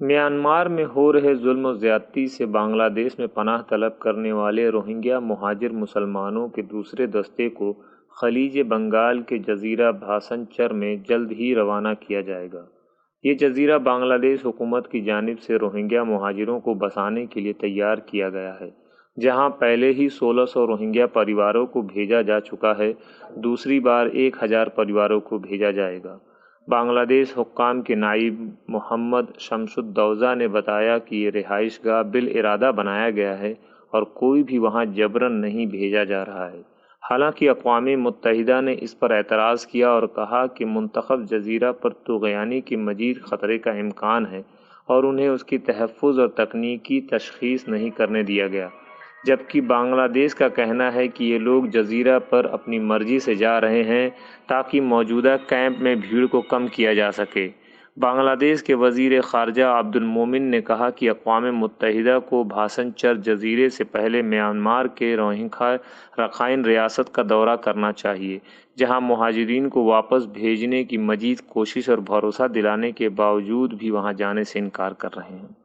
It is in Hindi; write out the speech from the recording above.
म्यांमार में हो रहे जुल्म ज़्यादती से बांग्लादेश में पनाह तलब करने वाले रोहिंग्या मुहाजिर मुसलमानों के दूसरे दस्ते को खलीज बंगाल के जजीरा भासनचर में जल्द ही रवाना किया जाएगा। ये जजीरा बांग्लादेश हुकूमत की जानिब से रोहिंग्या मुहाजिरों को बसाने के लिए तैयार किया गया है, जहाँ पहले ही 1600 रोहिंग्या परिवारों को भेजा जा चुका है, दूसरी बार एक हज़ार परिवारों को भेजा जाएगा। बांग्लादेश हुक्काम के नाइब मोहम्मद शमसुद्दौज़ा ने बताया कि ये रिहाइश गाह बिल इरादा बनाया गया है और कोई भी वहाँ जबरन नहीं भेजा जा रहा है। हालाँकि अकवाम मुतहदा ने इस पर एतराज़ किया और कहा कि मंतखब जजीरा पर तुगयानी के मजीद ख़तरे का इम्कान है और उन्हें उसकी तहफ़ और तकनीकी तशखीस नहीं करने दिया गया। जबकि बांग्लादेश का कहना है कि ये लोग जजीरा पर अपनी मर्ज़ी से जा रहे हैं ताकि मौजूदा कैंप में भीड़ को कम किया जा सके। बांग्लादेश के वज़ीर खारजा अब्दुल मोमिन ने कहा कि अकवाम मुतहदा को भाषण चर जजीरे से पहले म्यांमार के रोहिंखा रखाइन रियासत का दौरा करना चाहिए, जहाँ महाजरीन को वापस भेजने की मजीद कोशिश और भरोसा दिलाने के बावजूद भी वहाँ जाने से इनकार कर रहे हैं।